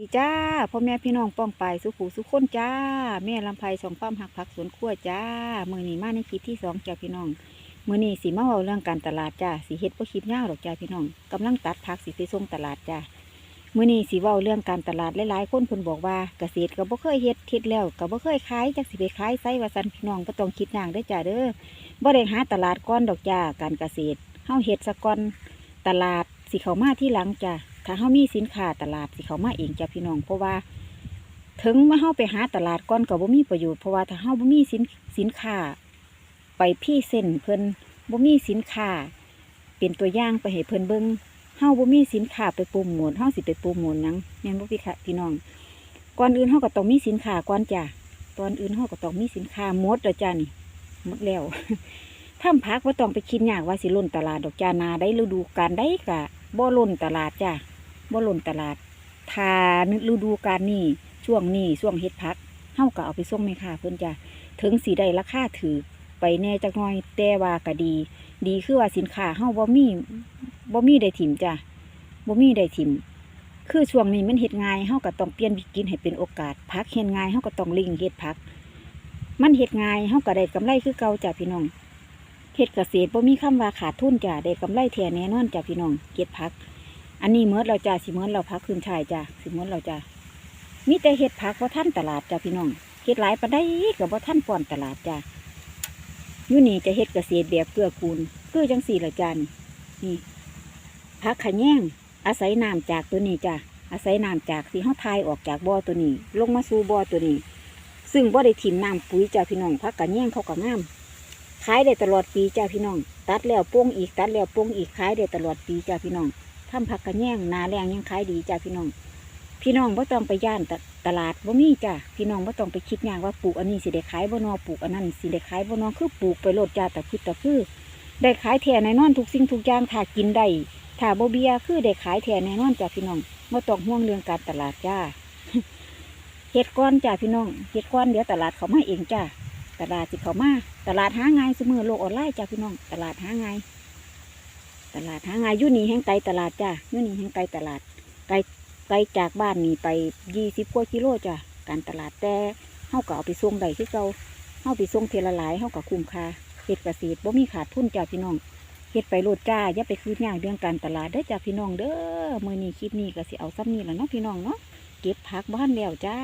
ดีจ้าพ่อแม่พี่น้องป้องไปสุขูสุขคนจ้า แม่ลำไพสองป้อมหักผักสวนครัวจ้า มือนีมาในคลิปที่สองจ้าพี่น้อง มือนีสีมาเว้าเรื่องการตลาดจ้าสีเฮ็ดบ่คลิปยาวหรอกจ้าพี่น้องกำลังตัดผักสีไปส่งตลาดจ้ามือนีสีว้าเรื่องการตลาดหลายๆคนเพิ่นบอกว่าเกษตรก็บ่เคยเฮ็ดเฮ็ดแล้วก็บ่เคยขายจักสิไปขายไสว่าซันพี่น้องบ่ต้องคิดนางเด้จ้าเด้อบ่ได้หาตลาดก่อนดอกจ้าการเกษตรเฮาเฮ็ดซะก่อนตลาดสิเขามาที่หลังจ้า ถ้าเฮามีสินค้าตลาดสิเขามาเองจ้ะพี่น้องเพราะว่า ถึงมาเฮาไปหาตลาดก่อนก็บ่มีประโยชน์เพราะว่าถ้าเฮาบ่มีสินสินค้า ไปพี่เส้นเพิ่นบ่มีสินค้า เป็นตัวอย่างไปให้เพิ่นเบิ่งเฮาบ่มีสินค้าไปปรโมทเฮาสิไปปรโมทหยังแม่นบ่พี่ค่ะพี่น้องก่อนอื่นเฮาก็ต้องมีสินค้าก่อนจ้ะตอนอื่นเฮาก็ต้องมีสินค้าหมดแล้วจ้ะนี่หมดแล้วทำพักว่าต้องไปคิดยากว่าสิล้นตลาดดอกจานาได้ฤดูกาลได้กะบ่ล้นตลาดจ้ะ บ่ล้นตลาดทาฤดูกาลนี้ช่วงนี้ช่วงเฮ็ดพักเฮาก็เอาไปส่งแม่ค้าเพิ่นจ้ะถึงสีได้ราคาถือไปแน่จักหน่อยแต่ว่าก็ดี ดีคือว่าสินค้าเฮาบ่มีบ่มีได้ถิ่มจ้ะบ่มีได้ถิ่มคือช่วงนี้มันเฮ็ดง่ายเฮาก็ต้องเปลี่ยนวิกฤตให้เป็นโอกาสพักเฮ็ดง่ายเฮาก็ต้องลิงเฮ็ดพัก มันเฮ็ดง่ายเฮาก็ได้กำไรคือเก่าจ้ะพี่น้องเฮ็ดเกษตรบ่มีคำว่าขาดทุนจ้ะได้กำไรแท้แน่นอนจ้ะพี่น้องเฮ็ดพัก อันนี้เมื่อเราจ้าสิเมื่อเราพักคืนชายจ้าสิเมื่อเราจ้ามีแต่เห็ดผักว่าะท่านตลาดจ้าพี่น้องเห็ดหลายปานได้กับว่าะท่านป้อนตลาดจ้ายู่นี่จะเห็ดเกษตรแบบเกื้อกูลคือจังสี่ละจานนี่ผักขะแยงอาศัยน้ำจากตัวนี้จ้าอาศัยน้ำจากที่เขาทายออกจากบ่อตัวนี้ ลงมาสู่บ่อตัวนี้ ซึ่งบ่ได้ถิ่มน้ำปุ๋ยจ้าพี่น้องผักขะแยงเขาก็งามขายได้ตลอดปีจ้าพี่น้อง ตัดแล้วโป้งอีกตัดแล้วโป้งอีกขายได้ตลอดปีจ้าพี่น้อง ทำผักกระแยงนาแรงยังขายดีจ้าพี่น้อง พี่น้องบ่ต้องไปย่านตตลาดบ่มีจ้าพี่น้องบ่ต้องไปคิดยากว่าปลูกอันนี้สิได้ขายบ่นอปลูกอันนั้นสิได้ขายบ่นอคือปลูกไปโลดจ้าแต่คือแต่คือ ได้ขายแท้แน่นอนทุกสิ่งทุกอย่างถ้ากินได้ถ้าโบเบียคือได้ขายแท้แน่นอนจ้าพี่น้องบ่ต้องห่วงเรื่องการตลาดจ้าเฮ็ดก้อนจ้าพี่น้องเฮ็ดก้อนเดี๋ยวตลาดเขามาเองจ้าตลาดสิเขามาตลาดหาง่ายเสมอโลกออนไลน์จ้าพี่น้อง ตลาดหาง่าย ตลาดหางานยุนี่แห่งไกลตลาดจ้ะยุนี่แห่งไกลตลาด ไกลไกลจากบ้านนี่ไปยี่สิบกว่ากิโลจ้ะการตลาดแต่เฮาก็เอาไปส่งได้คือเก่าเฮาไปส่งเทละหลายเฮาก็คุ้มค่าเฮ็ดเกษตรบ่มีขาดทุนจ้ะพี่น้องเฮ็ดไปโลดจ้าอย่าไปคืดยากเรื่องการตลาดเด้อจ้ะพี่น้องเด้อมื้อนี้คลิปนี้ก็สิเอาซ้ำนี้แหละเนาะพี่น้องเนาะเก็บผักบ้านแล้วจ้า